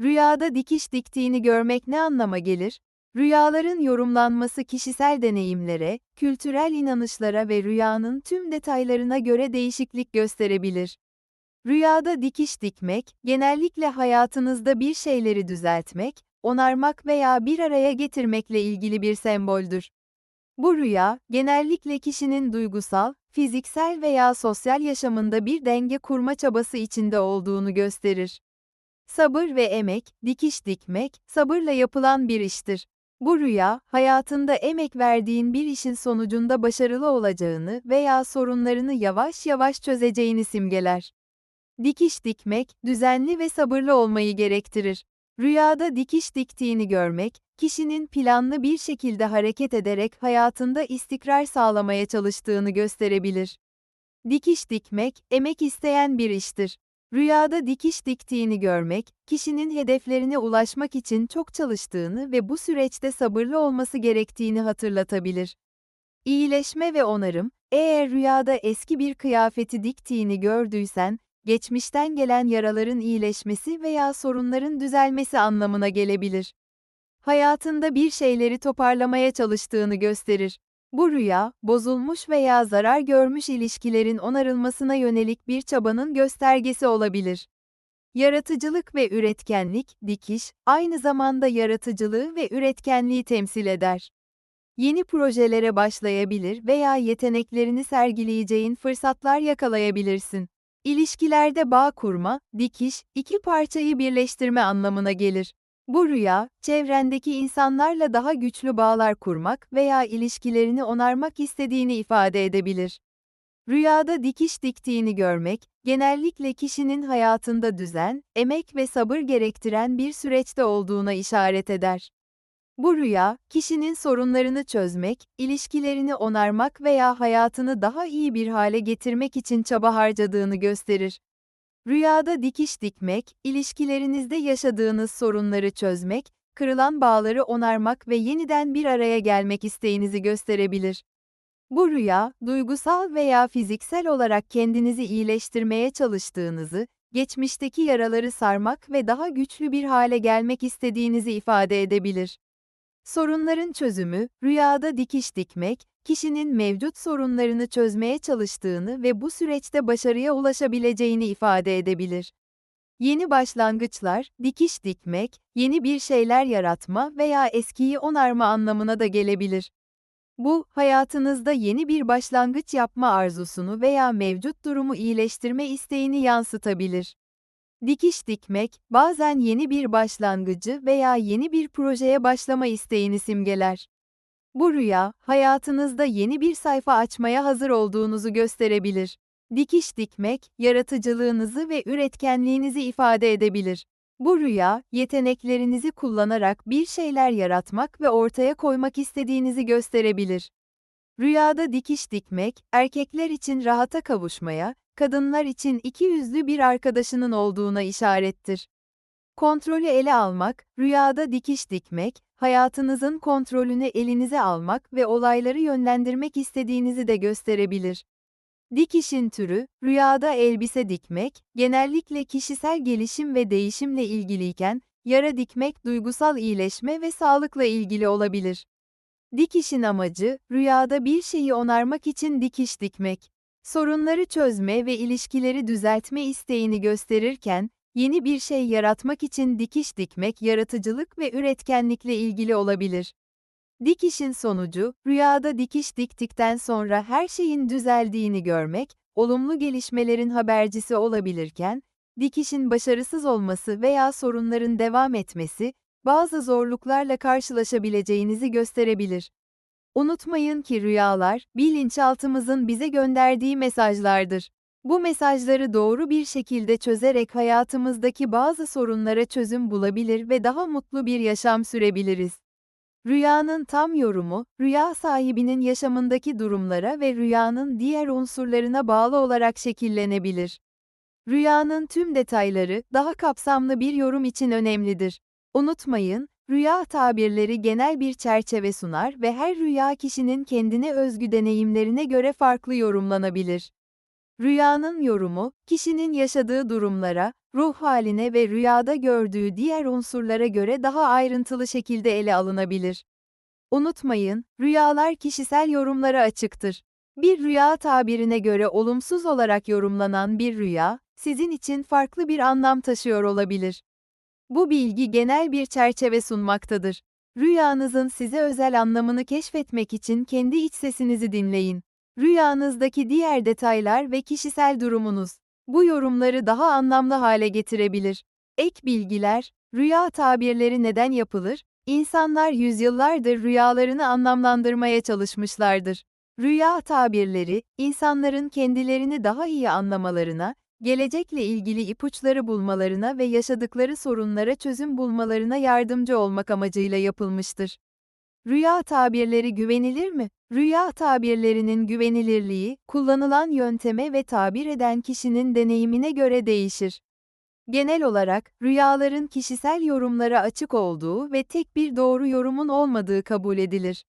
Rüyada dikiş diktiğini görmek ne anlama gelir? Rüyaların yorumlanması kişisel deneyimlere, kültürel inanışlara ve rüyanın tüm detaylarına göre değişiklik gösterebilir. Rüyada dikiş dikmek, genellikle hayatınızda bir şeyleri düzeltmek, onarmak veya bir araya getirmekle ilgili bir semboldür. Bu rüya, genellikle kişinin duygusal, fiziksel veya sosyal yaşamında bir denge kurma çabası içinde olduğunu gösterir. Sabır ve emek, dikiş dikmek, sabırla yapılan bir iştir. Bu rüya, hayatında emek verdiğin bir işin sonucunda başarılı olacağını veya sorunlarını yavaş yavaş çözeceğini simgeler. Dikiş dikmek, düzenli ve sabırlı olmayı gerektirir. Rüyada dikiş diktiğini görmek, kişinin planlı bir şekilde hareket ederek hayatında istikrar sağlamaya çalıştığını gösterebilir. Dikiş dikmek, emek isteyen bir iştir. Rüyada dikiş diktiğini görmek, kişinin hedeflerine ulaşmak için çok çalıştığını ve bu süreçte sabırlı olması gerektiğini hatırlatabilir. İyileşme ve onarım, eğer rüyada eski bir kıyafeti diktiğini gördüysen, geçmişten gelen yaraların iyileşmesi veya sorunların düzelmesi anlamına gelebilir. Hayatında bir şeyleri toparlamaya çalıştığını gösterir. Bu rüya, bozulmuş veya zarar görmüş ilişkilerin onarılmasına yönelik bir çabanın göstergesi olabilir. Yaratıcılık ve üretkenlik, dikiş, aynı zamanda yaratıcılığı ve üretkenliği temsil eder. Yeni projelere başlayabilir veya yeteneklerini sergileyeceğin fırsatlar yakalayabilirsin. İlişkilerde bağ kurma, dikiş, iki parçayı birleştirme anlamına gelir. Bu rüya, çevrendeki insanlarla daha güçlü bağlar kurmak veya ilişkilerini onarmak istediğini ifade edebilir. Rüyada dikiş diktiğini görmek, genellikle kişinin hayatında düzen, emek ve sabır gerektiren bir süreçte olduğuna işaret eder. Bu rüya, kişinin sorunlarını çözmek, ilişkilerini onarmak veya hayatını daha iyi bir hale getirmek için çaba harcadığını gösterir. Rüyada dikiş dikmek, ilişkilerinizde yaşadığınız sorunları çözmek, kırılan bağları onarmak ve yeniden bir araya gelmek isteğinizi gösterebilir. Bu rüya, duygusal veya fiziksel olarak kendinizi iyileştirmeye çalıştığınızı, geçmişteki yaraları sarmak ve daha güçlü bir hale gelmek istediğinizi ifade edebilir. Sorunların çözümü, rüyada dikiş dikmek, kişinin mevcut sorunlarını çözmeye çalıştığını ve bu süreçte başarıya ulaşabileceğini ifade edebilir. Yeni başlangıçlar, dikiş dikmek, yeni bir şeyler yaratma veya eskiyi onarma anlamına da gelebilir. Bu, hayatınızda yeni bir başlangıç yapma arzusunu veya mevcut durumu iyileştirme isteğini yansıtabilir. Dikiş dikmek, bazen yeni bir başlangıcı veya yeni bir projeye başlama isteğini simgeler. Bu rüya, hayatınızda yeni bir sayfa açmaya hazır olduğunuzu gösterebilir. Dikiş dikmek, yaratıcılığınızı ve üretkenliğinizi ifade edebilir. Bu rüya, yeteneklerinizi kullanarak bir şeyler yaratmak ve ortaya koymak istediğinizi gösterebilir. Rüyada dikiş dikmek, erkekler için rahata kavuşmaya, kadınlar için iki yüzlü bir arkadaşının olduğuna işarettir. Kontrolü ele almak, rüyada dikiş dikmek, hayatınızın kontrolünü elinize almak ve olayları yönlendirmek istediğinizi de gösterebilir. Dikişin türü, rüyada elbise dikmek, genellikle kişisel gelişim ve değişimle ilgiliyken, yara dikmek duygusal iyileşme ve sağlıkla ilgili olabilir. Dikişin amacı, rüyada bir şeyi onarmak için dikiş dikmek. Sorunları çözme ve ilişkileri düzeltme isteğini gösterirken, yeni bir şey yaratmak için dikiş dikmek yaratıcılık ve üretkenlikle ilgili olabilir. Dikişin sonucu, rüyada dikiş diktikten sonra her şeyin düzeldiğini görmek, olumlu gelişmelerin habercisi olabilirken, dikişin başarısız olması veya sorunların devam etmesi, bazı zorluklarla karşılaşabileceğinizi gösterebilir. Unutmayın ki rüyalar, bilinçaltımızın bize gönderdiği mesajlardır. Bu mesajları doğru bir şekilde çözerek hayatımızdaki bazı sorunlara çözüm bulabilir ve daha mutlu bir yaşam sürebiliriz. Rüyanın tam yorumu, rüya sahibinin yaşamındaki durumlara ve rüyanın diğer unsurlarına bağlı olarak şekillenebilir. Rüyanın tüm detayları daha kapsamlı bir yorum için önemlidir. Unutmayın, rüya tabirleri genel bir çerçeve sunar ve her rüya kişinin kendine özgü deneyimlerine göre farklı yorumlanabilir. Rüyanın yorumu, kişinin yaşadığı durumlara, ruh haline ve rüyada gördüğü diğer unsurlara göre daha ayrıntılı şekilde ele alınabilir. Unutmayın, rüyalar kişisel yorumlara açıktır. Bir rüya tabirine göre olumsuz olarak yorumlanan bir rüya, sizin için farklı bir anlam taşıyor olabilir. Bu bilgi genel bir çerçeve sunmaktadır. Rüyanızın size özel anlamını keşfetmek için kendi iç sesinizi dinleyin. Rüyanızdaki diğer detaylar ve kişisel durumunuz bu yorumları daha anlamlı hale getirebilir. Ek bilgiler, rüya tabirleri neden yapılır? İnsanlar yüzyıllardır rüyalarını anlamlandırmaya çalışmışlardır. Rüya tabirleri, insanların kendilerini daha iyi anlamalarına, gelecekle ilgili ipuçları bulmalarına ve yaşadıkları sorunlara çözüm bulmalarına yardımcı olmak amacıyla yapılmıştır. Rüya tabirleri güvenilir mi? Rüya tabirlerinin güvenilirliği, kullanılan yönteme ve tabir eden kişinin deneyimine göre değişir. Genel olarak, rüyaların kişisel yorumlara açık olduğu ve tek bir doğru yorumun olmadığı kabul edilir.